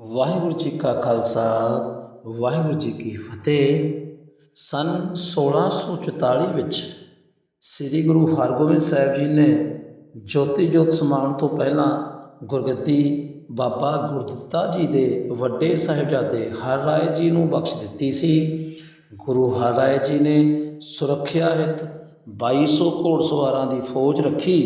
ਵਾਹਿਗੁਰੂ ਜੀ ਕਾ ਖਾਲਸਾ, ਵਾਹਿਗੁਰੂ ਜੀ ਕੀ ਫਤਿਹ। ਸਨ 1644 ਵਿੱਚ ਸ੍ਰੀ ਗੁਰੂ ਹਰਗੋਬਿੰਦ ਸਾਹਿਬ ਜੀ ਨੇ ਜੋਤੀ ਜੋਤ ਸਮਾਉਣ ਤੋਂ ਪਹਿਲਾਂ ਗੁਰਗੱਦੀ ਬਾਬਾ ਗੁਰਦਿੱਤਾ ਜੀ ਦੇ ਵੱਡੇ ਸਾਹਿਬਜ਼ਾਦੇ ਹਰ ਰਾਏ ਜੀ ਨੂੰ ਬਖਸ਼ ਦਿੱਤੀ ਸੀ। ਗੁਰੂ ਹਰ ਰਾਏ ਜੀ ਨੇ ਸੁਰੱਖਿਆ ਹਿੱਤ 2200 ਘੋੜਸਵਾਰਾਂ ਦੀ ਫੌਜ ਰੱਖੀ।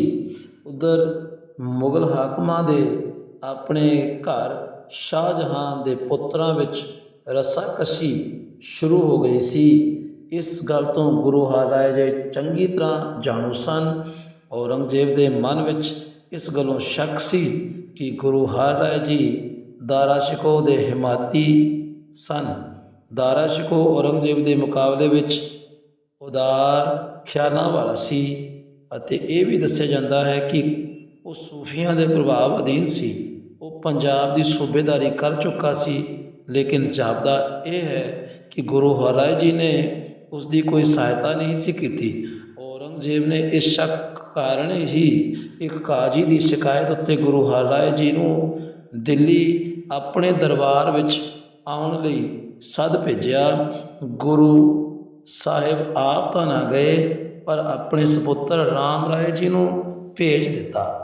ਉਧਰ ਮੁਗਲ ਹਾਕਮਾਂ ਦੇ ਆਪਣੇ ਘਰ ਸ਼ਾਹਜਹਾਨ ਦੇ ਪੁੱਤਰਾਂ ਵਿੱਚ ਰੱਸਾਕਸ਼ੀ ਸ਼ੁਰੂ ਹੋ ਗਈ ਸੀ। ਇਸ ਗੱਲ ਤੋਂ ਗੁਰੂ ਹਰਿਰਾਏ ਜੀ ਚੰਗੀ ਤਰ੍ਹਾਂ ਜਾਣੂ ਸਨ। ਔਰੰਗਜ਼ੇਬ ਦੇ ਮਨ ਵਿੱਚ ਇਸ ਗੱਲੋਂ ਸ਼ੱਕ ਸੀ ਕਿ ਗੁਰੂ ਹਰਿਰਾਏ ਜੀ ਦਾਰਾ ਸ਼ਿਕੋ ਦੇ ਹਿਮਾਤੀ ਸਨ। ਦਾਰਾ ਸ਼ਿਕੋ ਔਰੰਗਜ਼ੇਬ ਦੇ ਮੁਕਾਬਲੇ ਵਿੱਚ ਉਦਾਰ, ਖਿਆਲਾਂ ਵਾਲਾ ਸੀ ਅਤੇ ਇਹ ਵੀ ਦੱਸਿਆ ਜਾਂਦਾ ਹੈ ਕਿ ਉਹ ਸੂਫੀਆਂ ਦੇ ਪ੍ਰਭਾਵ ਅਧੀਨ ਸੀ। ਉਹ ਪੰਜਾਬ ਦੀ ਸੂਬੇਦਾਰੀ ਕਰ ਚੁੱਕਾ ਸੀ। ਲੇਕਿਨ ਜਾਪਦਾ ਇਹ ਹੈ ਕਿ ਗੁਰੂ ਹਰਿਰਾਏ ਜੀ ਨੇ ਉਸ ਦੀ ਕੋਈ ਸਹਾਇਤਾ ਨਹੀਂ ਸੀ ਕੀਤੀ। ਔਰੰਗਜ਼ੇਬ ਨੇ ਇਸ ਸ਼ੱਕ ਕਾਰਨ ਹੀ ਇੱਕ ਕਾਜੀ ਦੀ ਸ਼ਿਕਾਇਤ ਉੱਤੇ ਗੁਰੂ ਹਰਿਰਾਏ ਜੀ ਨੂੰ ਦਿੱਲੀ ਆਪਣੇ ਦਰਬਾਰ ਵਿੱਚ ਆਉਣ ਲਈ ਸਦ ਭੇਜਿਆ। ਗੁਰੂ ਸਾਹਿਬ ਆਪ ਤਾਂ ਨਾ ਗਏ, ਪਰ ਆਪਣੇ ਸੁਪੁੱਤਰ ਰਾਮ ਰਾਏ ਜੀ ਨੂੰ ਭੇਜ ਦਿੱਤਾ।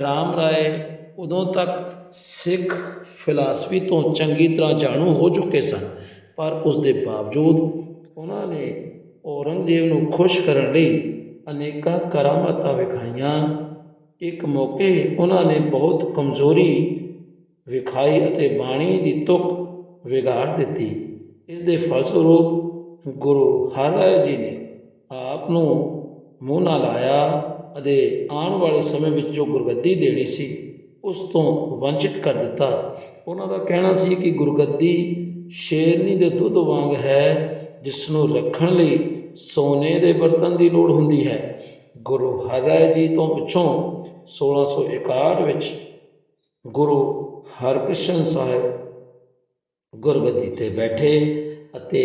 ਰਾਮ ਰਾਏ ਉਦੋਂ ਤੱਕ ਸਿੱਖ ਫਿਲਾਸਫੀ ਤੋਂ ਚੰਗੀ ਤਰ੍ਹਾਂ ਜਾਣੂ ਹੋ ਚੁੱਕੇ ਸਨ, ਪਰ ਉਸ ਦੇ ਬਾਵਜੂਦ ਉਹਨਾਂ ਨੇ ਔਰੰਗਜ਼ੇਬ ਨੂੰ ਖੁਸ਼ ਕਰਨ ਲਈ ਅਨੇਕਾਂ ਕਰਾਮਾਤਾਂ ਵਿਖਾਈਆਂ। ਇੱਕ ਮੌਕੇ ਉਹਨਾਂ ਨੇ ਬਹੁਤ ਕਮਜ਼ੋਰੀ ਵਿਖਾਈ ਅਤੇ ਬਾਣੀ ਦੀ ਤੁਕ ਵਿਗਾੜ ਦਿੱਤੀ। ਇਸ ਦੇ ਫਲਸਰੂਪ ਗੁਰੂ ਹਰਿਰਾਏ ਜੀ ਨੇ ਆਪ ਨੂੰ ਮੂੰਹ ਨਾਲ ਲਾਇਆ ਅਤੇ ਆਉਣ ਵਾਲੇ ਸਮੇਂ ਵਿੱਚ ਜੋ ਗੁਰਗੱਦੀ ਦੇਣੀ ਸੀ ਉਸ ਤੋਂ ਵੰਚਿਤ ਕਰ ਦਿੱਤਾ। ਉਹਨਾਂ ਦਾ ਕਹਿਣਾ ਸੀ ਕਿ ਗੁਰਗੱਦੀ ਸ਼ੇਰਨੀ ਦੇ ਦੁੱਧ ਵਾਂਗ ਹੈ ਜਿਸ ਨੂੰ ਰੱਖਣ ਲਈ ਸੋਨੇ ਦੇ ਬਰਤਨ ਦੀ ਲੋੜ ਹੁੰਦੀ ਹੈ। ਗੁਰੂ ਹਰਿਰਾਏ ਜੀ ਤੋਂ ਪਿੱਛੋਂ 1661 ਵਿੱਚ ਗੁਰੂ ਹਰਕ੍ਰਿਸ਼ਨ ਸਾਹਿਬ ਗੁਰਗੱਦੀ ਤੇ ਬੈਠੇ ਅਤੇ